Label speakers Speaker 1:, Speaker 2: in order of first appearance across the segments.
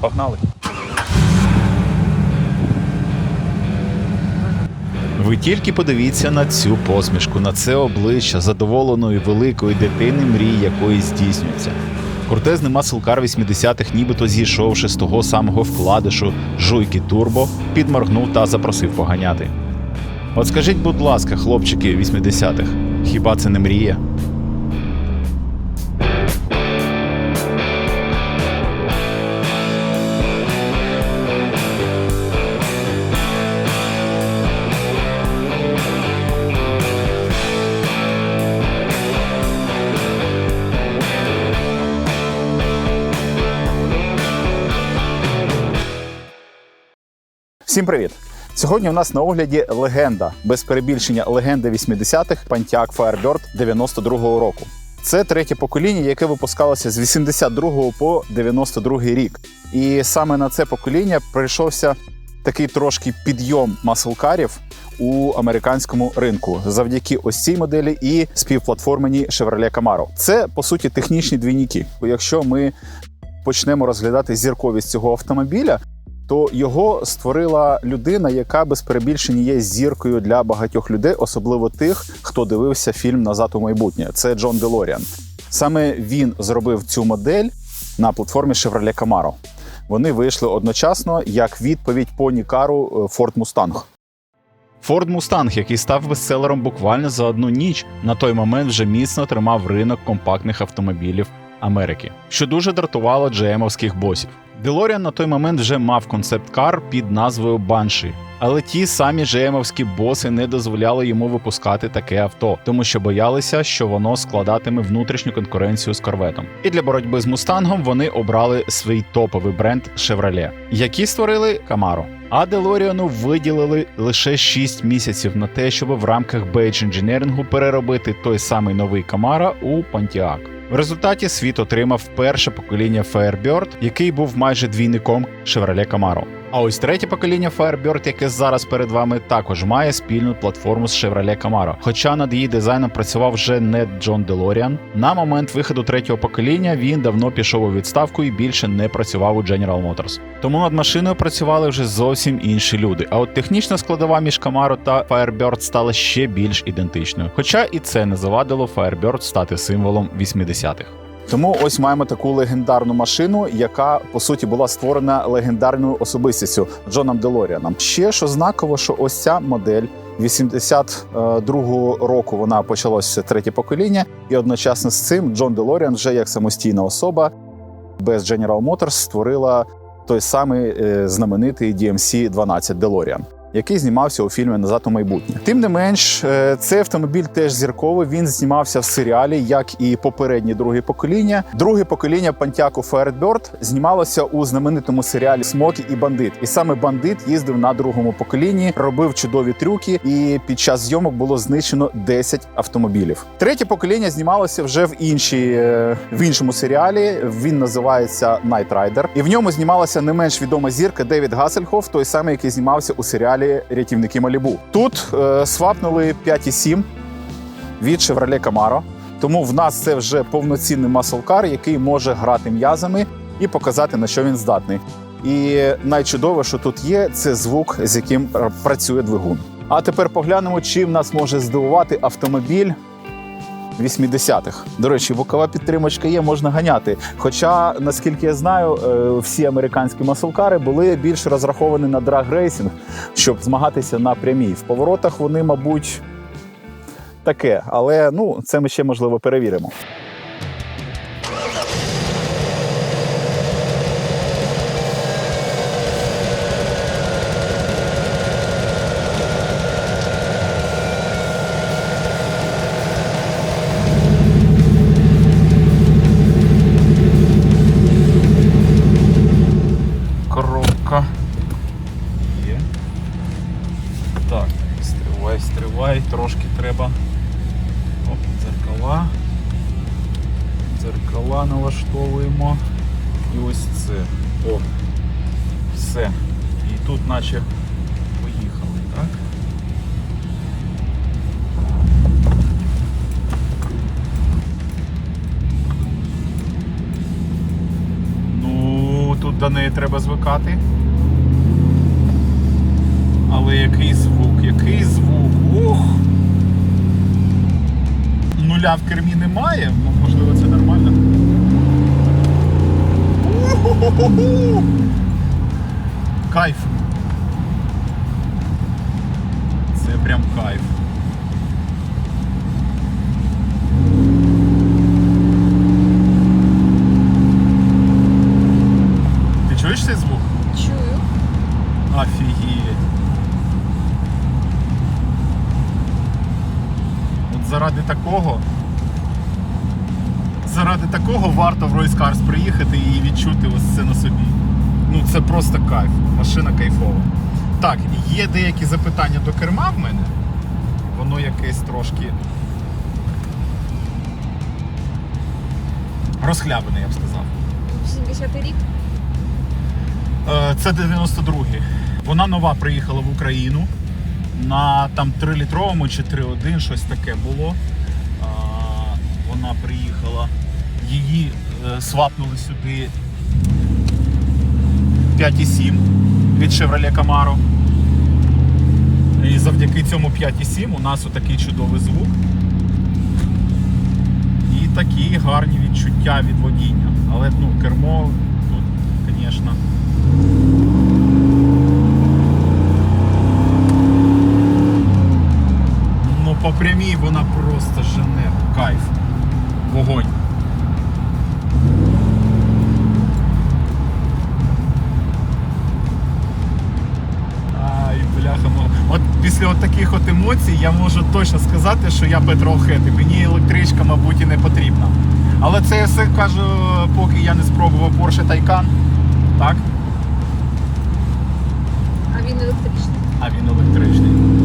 Speaker 1: Погнали. Ви тільки подивіться на цю посмішку, на це обличчя задоволеної великої дитини, мрії якої здійснюється. Крутезний маслкар 80-х, нібито зійшовши з того самого вкладишу жуйки Турбо, підморгнув та запросив поганяти. От скажіть, будь ласка, хлопчики 80-х, хіба це не мрія? Всім привіт! Сьогодні у нас на огляді легенда, без перебільшення легенда 80-х Pontiac Firebird 92-го року. Це третє покоління, яке випускалося з 82 по 92 рік. І саме на це покоління прийшовся такий трошки підйом маслкарів у американському ринку завдяки ось цій моделі і співплатформені Chevrolet Camaro. Це по суті технічні двійники. Якщо ми почнемо розглядати зірковість цього автомобіля, то його створила людина, яка без перебільшення є зіркою для багатьох людей, особливо тих, хто дивився фільм Назад у майбутнє. Це Джон Делоріан. Саме він зробив цю модель на платформі Chevrolet Camaro. Вони вийшли одночасно як відповідь по Нікару Ford Mustang. Ford Mustang, який став бестселером буквально за одну ніч, на той момент вже міцно тримав ринок компактних автомобілів Америки, що дуже дратувало GM-овських босів. DeLorean на той момент вже мав концепт-кар під назвою Banshee, але ті самі GM-овські боси не дозволяли йому випускати таке авто, тому що боялися, що воно складатиме внутрішню конкуренцію з корветом. І для боротьби з Мустангом вони обрали свій топовий бренд Chevrolet, які створили Camaro. А Делоріану виділили лише 6 місяців на те, щоб в рамках Beige інженерінгу переробити той самий новий Camaro у Pontiac. В результаті світ отримав перше покоління Firebird, який був майже двійником Chevrolet Camaro. А ось третє покоління Firebird, яке зараз перед вами, також має спільну платформу з Chevrolet Camaro. Хоча над її дизайном працював вже не Джон Делоріан. На момент виходу третього покоління він давно пішов у відставку і більше не працював у General Motors. Тому над машиною працювали вже зовсім інші люди. А от технічна складова між Camaro та Firebird стала ще більш ідентичною. Хоча і це не завадило Firebird стати символом 80-х. Тому ось маємо таку легендарну машину, яка по суті була створена легендарною особистістю Джоном Делоріаном. Ще що знаково, що ось ця модель 82-го року вона почалося третє покоління, і одночасно з цим Джон Делоріан вже як самостійна особа без General Motors створила той самий е, знаменитий DMC 12 DeLorean. Який знімався у фільмі Назад у майбутнє. Тим не менш, е, цей автомобіль теж зірковий. Він знімався в серіалі, як і попереднє друге покоління. Друге покоління Пантяку Firebird знімалося у знаменитому серіалі Смокі і бандит. І саме бандит їздив на другому поколінні, робив чудові трюки, і під час зйомок було знищено 10 автомобілів. Третє покоління знімалося вже в іншій е, в іншому серіалі. Він називається Night Rider. І в ньому знімалася не менш відома зірка Девід Гассельхоф, той самий, який знімався у серіалі Рятівники Малібу. Тут е, свапнули 5,7 від Chevrolet Camaro. Тому в нас це вже повноцінний маслкар, який може грати м'язами і показати на що він здатний. І найчудове, що тут є, це звук, з яким працює двигун. А тепер поглянемо, чим нас може здивувати автомобіль 80-х. До речі, бокова підтримочка є, можна ганяти. Хоча, наскільки я знаю, е, всі американські маслкари були більш розраховані на драг-рейсинг, щоб змагатися на прямій. В поворотах вони, мабуть, таке, але ну, це ми ще можливо перевіримо.
Speaker 2: Треба. Оп, дзеркала. Дзеркала налаштовуємо. І ось це. О, все. І тут наче поїхали, так? Ну, тут
Speaker 1: До неї треба звикати. Але який звук, який звук. Ух! Нуля в кермі немає, ну, можливо, це нормально. Кайф. Це прям кайф. Заради такого. Заради такого варто в Royce Cars приїхати і відчути ось це на собі. Ну це просто кайф. Машина кайфова. Так, є деякі запитання до керма в мене. Воно якесь трошки. Розхлябане, я б сказав.
Speaker 3: 70 рік.
Speaker 1: Е, Це 92-й. Вона нова приїхала в Україну на там 3-літровому чи 3-1, щось таке було. А, Вона приїхала, її е, свапнули сюди 5,7 від Chevrolet Camaro. І завдяки цьому 5,7 у нас отакий чудовий звук. І такі гарні відчуття від водіння. Але ну, кермо тут, звісно. Ну, по прямій вона просто жене. Кайф. Вогонь. Ай, бляха. От після от таких от емоцій я можу точно сказати, що я петролхед, і мені електричка, мабуть, і не потрібна. Але це я все кажу, поки я не спробував Porsche Taycan. Так?
Speaker 3: А він електричний.
Speaker 1: А він електричний.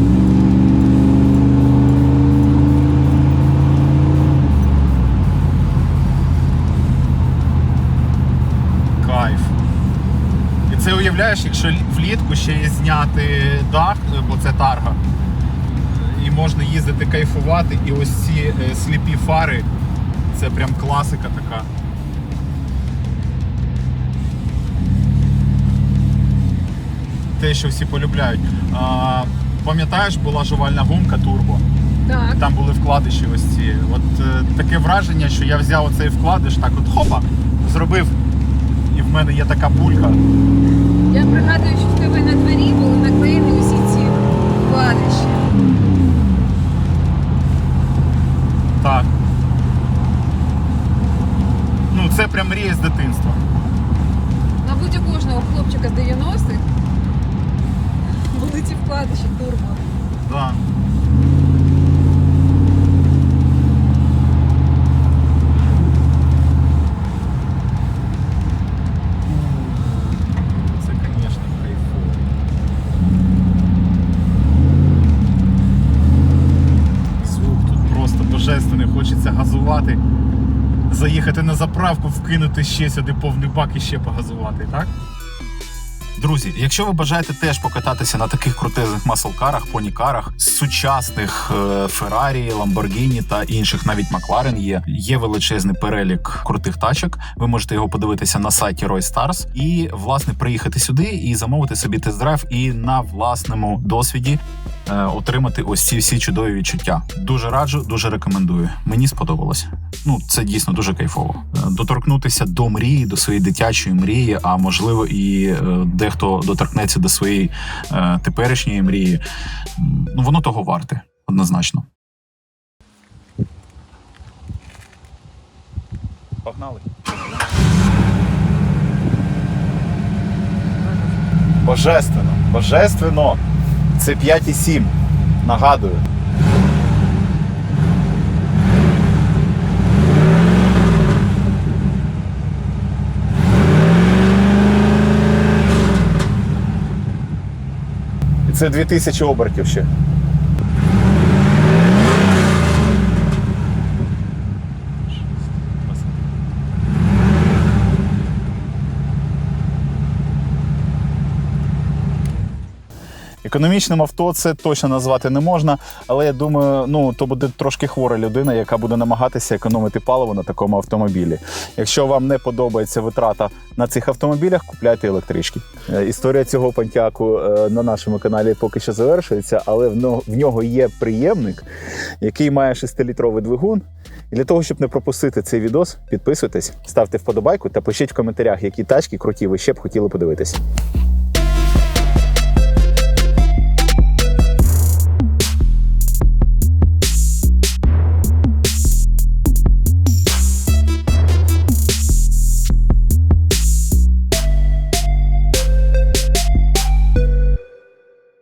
Speaker 1: Це уявляєш, якщо влітку ще є зняти дах, е, бо це тарга, і можна їздити кайфувати, і ось ці е, сліпі фари, це прям класика така. Те, що всі полюбляють. А, пам'ятаєш, була жувальна гумка турбо.
Speaker 3: Так.
Speaker 1: Там були вкладиші ось ці. От е, таке враження, що я взяв оцей вкладиш, так от хопа, зробив, мене є така пулька.
Speaker 3: Я пригадую, що в тебе на двері були наклеєні усі ці вкладиші.
Speaker 1: Так. Ну, це прям мрія з дитинства.
Speaker 3: Мабуть, у кожного хлопчика з 90-х були ці вкладиші турбо.
Speaker 1: Да. Хочеться газувати, заїхати на заправку, вкинути ще сюди повний бак і ще погазувати, так? Друзі, якщо ви бажаєте теж покататися на таких крутезних маслкарах, понікарах, сучасних е, Феррарі, Ламборгіні та інших, навіть Макларен є. Є величезний перелік крутих тачок. Ви можете його подивитися на сайті Roy Stars і власне приїхати сюди і замовити собі тест-драйв і на власному досвіді отримати ось ці всі чудові відчуття. Дуже раджу, дуже рекомендую. Мені сподобалось. Ну, це дійсно дуже кайфово. Е, Доторкнутися до мрії, до своєї дитячої мрії, а можливо, і е, дехто доторкнеться до своєї е, теперішньої мрії. Ну, воно того варте, однозначно. Погнали. Божественно, божественно. Це 5,7. Нагадую. Це 2000 обертів ще. Економічним авто це точно назвати не можна, але я думаю, ну то буде трошки хвора людина, яка буде намагатися економити паливо на такому автомобілі. Якщо вам не подобається витрата на цих автомобілях, купляйте електрички. Е, Історія цього пантяку е, на нашому каналі поки що завершується, але в нього є приємник, який має 6-літровий двигун. І для того, щоб не пропустити цей відос, підписуйтесь, ставте вподобайку та пишіть в коментарях, які тачки круті ви ще б хотіли подивитися.